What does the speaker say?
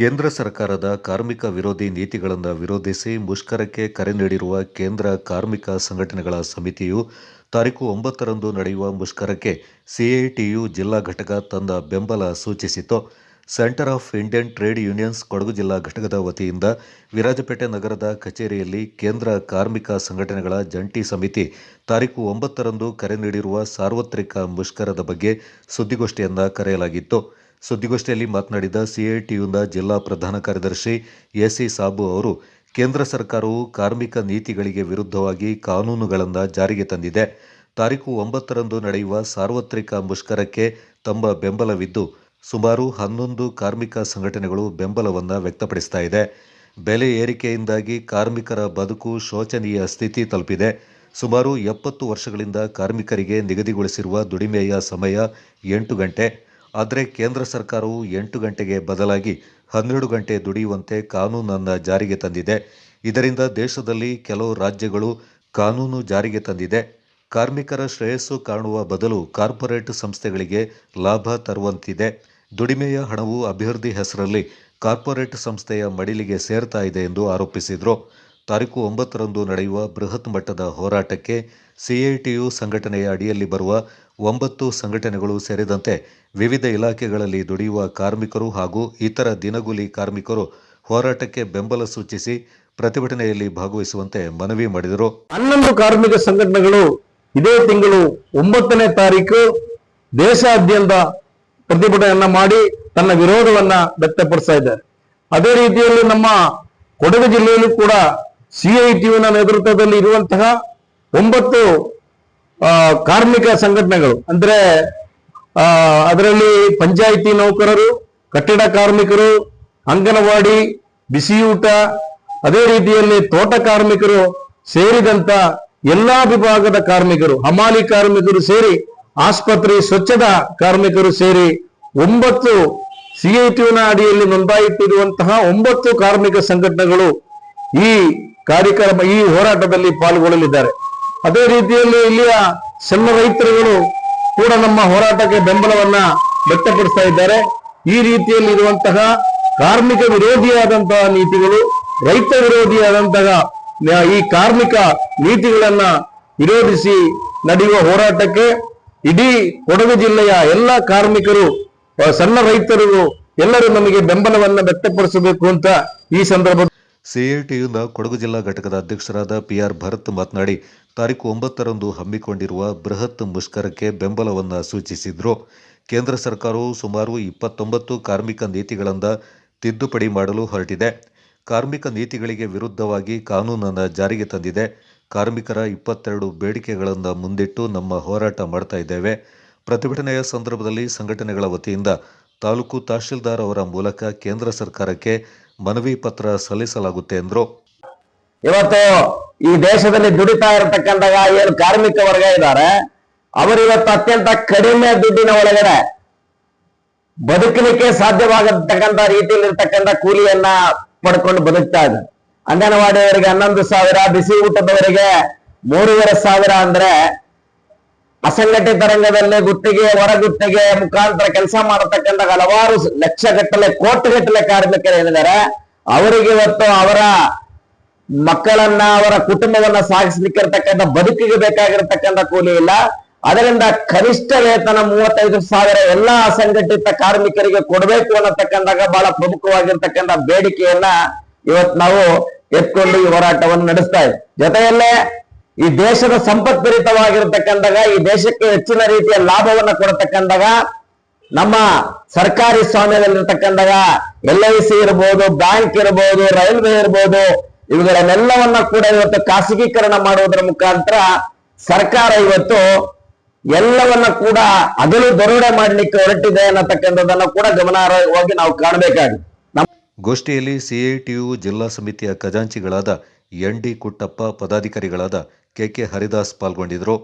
ಕೇಂದ್ರ ಸರ್ಕಾರದ ಕಾರ್ಮಿಕ ವಿರೋಧಿ ನೀತಿಗಳನ್ನು ವಿರೋಧಿಸಿ ಮುಷ್ಕರಕ್ಕೆ ಕರೆ ನೀಡಿರುವ ಕೇಂದ್ರ ಕಾರ್ಮಿಕ ಸಂಘಟನೆಗಳ ಸಮಿತಿಯು ತಾರೀಕು ಒಂಬತ್ತರಂದು ನಡೆಯುವ ಮುಷ್ಕರಕ್ಕೆ ಸಿಐಟಿಯು ಜಿಲ್ಲಾ ಘಟಕ ತಂದ ಬೆಂಬಲ ಸೂಚಿಸಿತು centre of Indian trade unions Kodagu ಜಿಲ್ಲಾ ಘಟಕದ ವತಿಯಿಂದ ವಿರಾಜಪೇಟೆ ನಗರದ ಕಚೇರಿಯಲ್ಲಿ ಕೇಂದ್ರ ಕಾರ್ಮಿಕ ಸಂಘಟನೆಗಳ ಜಂಟಿ ಸಮಿತಿ ತಾರೀಕು ಒಂಬತ್ತರಂದು ಕರೆ ನೀಡಿರುವ ಸಾರ್ವತ್ರಿಕ ಮುಷ್ಕರದ ಬಗ್ಗೆ ಸುದ್ದಿಗೋಷ್ಠಿಯನ್ನು ಕರೆಯಲಾಗಿತ್ತು. ಸುದ್ದಿಗೋಷ್ಠಿಯಲ್ಲಿ ಮಾತನಾಡಿದ ಸಿಐಟಿಯುನ ಜಿಲ್ಲಾ ಪ್ರಧಾನ ಕಾರ್ಯದರ್ಶಿ ಎಸಿ ಸಾಬು ಅವರು, ಕೇಂದ್ರ ಸರ್ಕಾರವು ಕಾರ್ಮಿಕ ನೀತಿಗಳಿಗೆ ವಿರುದ್ಧವಾಗಿ ಕಾನೂನುಗಳನ್ನು ಜಾರಿಗೆ ತಂದಿದೆ. ತಾರೀಕು ಒಂಬತ್ತರಂದು ನಡೆಯುವ ಸಾರ್ವತ್ರಿಕ ಮುಷ್ಕರಕ್ಕೆ ತಮ್ಮ ಬೆಂಬಲವಿದ್ದು, ಸುಮಾರು ಹನ್ನೊಂದು ಕಾರ್ಮಿಕ ಸಂಘಟನೆಗಳು ಬೆಂಬಲವನ್ನು ವ್ಯಕ್ತಪಡಿಸ್ತಾ ಇದೆ. ಬೆಲೆ ಏರಿಕೆಯಿಂದಾಗಿ ಕಾರ್ಮಿಕರ ಬದುಕು ಶೋಚನೀಯ ಸ್ಥಿತಿ ತಲುಪಿದೆ. ಸುಮಾರು ಎಪ್ಪತ್ತು ವರ್ಷಗಳಿಂದ ಕಾರ್ಮಿಕರಿಗೆ ನಿಗದಿಗೊಳಿಸಿರುವ ದುಡಿಮೆಯ ಸಮಯ ಎಂಟು ಗಂಟೆ. ಆದರೆ ಕೇಂದ್ರ ಸರ್ಕಾರವು ಎಂಟು ಗಂಟೆಗೆ ಬದಲಾಗಿ ಹನ್ನೆರಡು ಗಂಟೆ ದುಡಿಯುವಂತೆ ಕಾನೂನನ್ನು ಜಾರಿಗೆ ತಂದಿದೆ. ಇದರಿಂದ ದೇಶದಲ್ಲಿ ಕೆಲವು ರಾಜ್ಯಗಳು ಕಾನೂನು ಜಾರಿಗೆ ತಂದಿದೆ. ಕಾರ್ಮಿಕರ ಶ್ರೇಯಸ್ಸು ಕಾಣುವ ಬದಲು ಕಾರ್ಪೊರೇಟ್ ಸಂಸ್ಥೆಗಳಿಗೆ ಲಾಭ ತರುವಂತಿದೆ. ದುಡಿಮೆಯ ಹಣವು ಅಭಿವೃದ್ಧಿ ಹೆಸರಲ್ಲಿ ಕಾರ್ಪೊರೇಟ್ ಸಂಸ್ಥೆಯ ಮಡಿಲಿಗೆ ಸೇರ್ತಾ ಇದೆ ಎಂದು ಆರೋಪಿಸಿದರು. ತಾರೀಕು ಒಂಬತ್ತರಂದು ನಡೆಯುವ ಬೃಹತ್ ಮಟ್ಟದ ಹೋರಾಟಕ್ಕೆ ಸಿಐಟಿಯು ಸಂಘಟನೆಯ ಅಡಿಯಲ್ಲಿ ಬರುವ ಒಂಬತ್ತು ಸಂಘಟನೆಗಳು ಸೇರಿದಂತೆ ವಿವಿಧ ಇಲಾಖೆಗಳಲ್ಲಿ ದುಡಿಯುವ ಕಾರ್ಮಿಕರು ಹಾಗೂ ಇತರ ದಿನಗೂಲಿ ಕಾರ್ಮಿಕರು ಹೋರಾಟಕ್ಕೆ ಬೆಂಬಲ ಸೂಚಿಸಿ ಪ್ರತಿಭಟನೆಯಲ್ಲಿ ಭಾಗವಹಿಸುವಂತೆ ಮನವಿ ಮಾಡಿದರು. ಹನ್ನೊಂದು ಕಾರ್ಮಿಕ ಸಂಘಟನೆಗಳು ಇದೇ ತಿಂಗಳು ಒಂಬತ್ತನೇ ತಾರೀಕು ದೇಶಾದ್ಯಂತ ಪ್ರತಿಭಟನೆಯನ್ನ ಮಾಡಿ ತನ್ನ ವಿರೋಧವನ್ನ ವ್ಯಕ್ತಪಡಿಸ್ತಾ ಇದ್ದಾರೆ. ಅದೇ ರೀತಿಯಲ್ಲಿ ನಮ್ಮ ಕೊಡಗು ಜಿಲ್ಲೆಯಲ್ಲೂ ಕೂಡ ಸಿಐಟಿಯುನ ನೇತೃತ್ವದಲ್ಲಿ ಇರುವಂತಹ ಒಂಬತ್ತು ಕಾರ್ಮಿಕ ಸಂಘಟನೆಗಳು, ಅಂದ್ರೆ ಅದರಲ್ಲಿ ಪಂಚಾಯಿತಿ ನೌಕರರು, ಕಟ್ಟಡ ಕಾರ್ಮಿಕರು, ಅಂಗನವಾಡಿ, ಬಿಸಿಯೂಟ, ಅದೇ ರೀತಿಯಲ್ಲಿ ತೋಟ ಕಾರ್ಮಿಕರು ಸೇರಿದಂತ ಎಲ್ಲಾ ವಿಭಾಗದ ಕಾರ್ಮಿಕರು, ಹಮಾಲಿ ಕಾರ್ಮಿಕರು ಸೇರಿ, ಆಸ್ಪತ್ರೆ ಸ್ವಚ್ಛದ ಕಾರ್ಮಿಕರು ಸೇರಿ ಒಂಬತ್ತು ಸಿಐಟಿಯುನ ಅಡಿಯಲ್ಲಿ ನೋಂದಾಯಿಟ್ಟಿರುವಂತಹ ಒಂಬತ್ತು ಕಾರ್ಮಿಕ ಸಂಘಟನೆಗಳು ಈ ಕಾರ್ಯಕ್ರಮ, ಈ ಹೋರಾಟದಲ್ಲಿ ಪಾಲ್ಗೊಳ್ಳಲಿದ್ದಾರೆ. ಅದೇ ರೀತಿಯಲ್ಲಿ ಇಲ್ಲಿಯ ಸಣ್ಣ ರೈತರುಗಳು ಕೂಡ ನಮ್ಮ ಹೋರಾಟಕ್ಕೆ ಬೆಂಬಲವನ್ನ ವ್ಯಕ್ತಪಡಿಸ್ತಾ ಇದ್ದಾರೆ. ಈ ರೀತಿಯಲ್ಲಿ ಇರುವಂತಹ ಕಾರ್ಮಿಕ ವಿರೋಧಿಯಾದಂತಹ ನೀತಿಗಳು, ರೈತ ವಿರೋಧಿಯಾದಂತಹ ಈ ಕಾರ್ಮಿಕ ನೀತಿಗಳನ್ನ ವಿರೋಧಿಸಿ ನಡೆಯುವ ಹೋರಾಟಕ್ಕೆ ಇಡೀ ಕೊಡಗು ಜಿಲ್ಲೆಯ ಎಲ್ಲ ಕಾರ್ಮಿಕರು, ಸಣ್ಣ ರೈತರು ಎಲ್ಲರೂ ನಮಗೆ ಬೆಂಬಲವನ್ನು ವ್ಯಕ್ತಪಡಿಸಬೇಕು ಅಂತ ಈ ಸಂದರ್ಭ ಸಿಐಟಿಯುನ ಕೊಡಗು ಜಿಲ್ಲಾ ಘಟಕದ ಅಧ್ಯಕ್ಷರಾದ ಪಿಆರ್ ಭರತ್ ಮಾತನಾಡಿ ತಾರೀಕು ಒಂಬತ್ತರಂದು ಹಮ್ಮಿಕೊಂಡಿರುವ ಬೃಹತ್ ಮುಷ್ಕರಕ್ಕೆ ಬೆಂಬಲವನ್ನು ಸೂಚಿಸಿದ್ರು. ಕೇಂದ್ರ ಸರ್ಕಾರವು ಸುಮಾರು ಇಪ್ಪತ್ತೊಂಬತ್ತು ಕಾರ್ಮಿಕ ನೀತಿಗಳಿಂದ ತಿದ್ದುಪಡಿ ಮಾಡಲು ಹೊರಟಿದೆ. ಕಾರ್ಮಿಕ ನೀತಿಗಳಿಗೆ ವಿರುದ್ಧವಾಗಿ ಕಾನೂನನ್ನು ಜಾರಿಗೆ ತಂದಿದೆ. ಕಾರ್ಮಿಕರ ಇಪ್ಪತ್ತೆರಡು ಬೇಡಿಕೆಗಳನ್ನು ಮುಂದಿಟ್ಟು ನಮ್ಮ ಹೋರಾಟ ಮಾಡ್ತಾ ಇದ್ದೇವೆ. ಪ್ರತಿಭಟನೆಯ ಸಂದರ್ಭದಲ್ಲಿ ಸಂಘಟನೆಗಳ ವತಿಯಿಂದ ತಾಲೂಕು ತಹಶೀಲ್ದಾರ್ ಅವರ ಮೂಲಕ ಕೇಂದ್ರ ಸರ್ಕಾರಕ್ಕೆ ಮನವಿ ಪತ್ರ ಸಲ್ಲಿಸಲಾಗುತ್ತೆ ಎಂದರು. ಈ ದೇಶದಲ್ಲಿ ದುಡಿತಾ ಇರತಕ್ಕಂತಹ ಏನು ಕಾರ್ಮಿಕ ವರ್ಗ ಇದ್ದಾರೆ. ಅವರಿವತ್ತು ಅತ್ಯಂತ ಕಡಿಮೆ ದುಡ್ಡಿನ ಒಳಗಡೆ ಬದುಕಲಿಕ್ಕೆ ಸಾಧ್ಯವಾಗತಕ್ಕಂತ ರೀತಿಯಲ್ಲಿ ಇರ್ತಕ್ಕಂಥ ಕೂಲಿಯನ್ನ ಪಡ್ಕೊಂಡು ಬದುಕ್ತಾ ಇದ್ದಾರೆ. ಅಂಗನವಾಡಿಯವರಿಗೆ ಹನ್ನೊಂದು ಸಾವಿರ, ಬಿಸಿ ಊಟದವರಿಗೆ ಮೂರುವರೆ ಸಾವಿರ ಅಂದ್ರೆ ಅಸಂಘಟಿತ ರಂಗದಲ್ಲಿ ಗುತ್ತಿಗೆ ಹೊರಗುತ್ತಿಗೆ ಮುಖಾಂತರ ಕೆಲಸ ಮಾಡತಕ್ಕಂಥ ಹಲವಾರು ಲಕ್ಷಗಟ್ಟಲೆ, ಕೋಟಿಗಟ್ಟಲೆ ಕಾರ್ಮಿಕರು ಏನಿದ್ದಾರೆ, ಅವರಿಗೆ ಇವತ್ತು ಅವರ ಮಕ್ಕಳನ್ನ ಅವರ ಕುಟುಂಬವನ್ನ ಸಾಗಿಸ್ಲಿಕ್ಕಿರ್ತಕ್ಕಂಥ ಬದುಕಿಗೆ ಬೇಕಾಗಿರ್ತಕ್ಕಂಥ ಕೂಲಿ ಇಲ್ಲ. ಅದರಿಂದ ಕನಿಷ್ಠ ವೇತನ ಮೂವತ್ತೈದು ಸಾವಿರ ಎಲ್ಲಾ ಅಸಂಘಟಿತ ಕಾರ್ಮಿಕರಿಗೆ ಕೊಡಬೇಕು ಅನ್ನತಕ್ಕಂದಾಗ ಬಹಳ ಪ್ರಮುಖವಾಗಿರ್ತಕ್ಕಂಥ ಬೇಡಿಕೆಯನ್ನ ಇವತ್ತು ನಾವು ಎತ್ಕೊಂಡು ಈ ಹೋರಾಟವನ್ನು ನಡೆಸ್ತಾ ಇದ್ದೀವಿ ಜೊತೆಯಲ್ಲೇ ಈ ದೇಶದ ಸಂಪತ್ಭರಿತವಾಗಿರ್ತಕ್ಕಂದಾಗ ಈ ದೇಶಕ್ಕೆ ಹೆಚ್ಚಿನ ರೀತಿಯ ಲಾಭವನ್ನ ಕೊಡತಕ್ಕಂದಾಗ ನಮ್ಮ ಸರ್ಕಾರಿ ಸ್ವಾಮ್ಯದಲ್ಲಿರ್ತಕ್ಕಂಥಾಗ ಎಲ್ ಐ ಸಿ ಇರ್ಬೋದು, ಬ್ಯಾಂಕ್ ಇರ್ಬೋದು, ರೈಲ್ವೆ ಇರ್ಬೋದು ಇವುಗಳನ್ನೆಲ್ಲವನ್ನ ಕೂಡ ಇವತ್ತು ಖಾಸಗೀಕರಣ ಮಾಡುವುದರ ಮುಖಾಂತರ ಸರ್ಕಾರ ಇವತ್ತು ಎಲ್ಲವನ್ನ ಕೂಡ ಅದಲು ದರೋಡೆ ಮಾಡಲಿಕ್ಕೆ ಹೊರಟಿದೆ ಅನ್ನತಕ್ಕಂಥದ್ದನ್ನ ಕೂಡ ಗಮನಾರ್ಹವಾಗಿ ನಾವು ಕಾಣಬೇಕಾಗಿದೆ. ಗೋಷ್ಠಿಯಲ್ಲಿ ಸಿಐಟಿಯು ಜಿಲ್ಲಾ ಸಮಿತಿಯ ಖಜಾಂಚಿಗಳಾದ ಎನ್ ಡಿ ಕುಟ್ಟಪ್ಪ ಪದಾಧಿಕಾರಿಗಳಾದ ಕೆಕೆ ಹರಿದಾಸ್ ಪಾಲ್ಗೊಂಡಿದ್ದರು.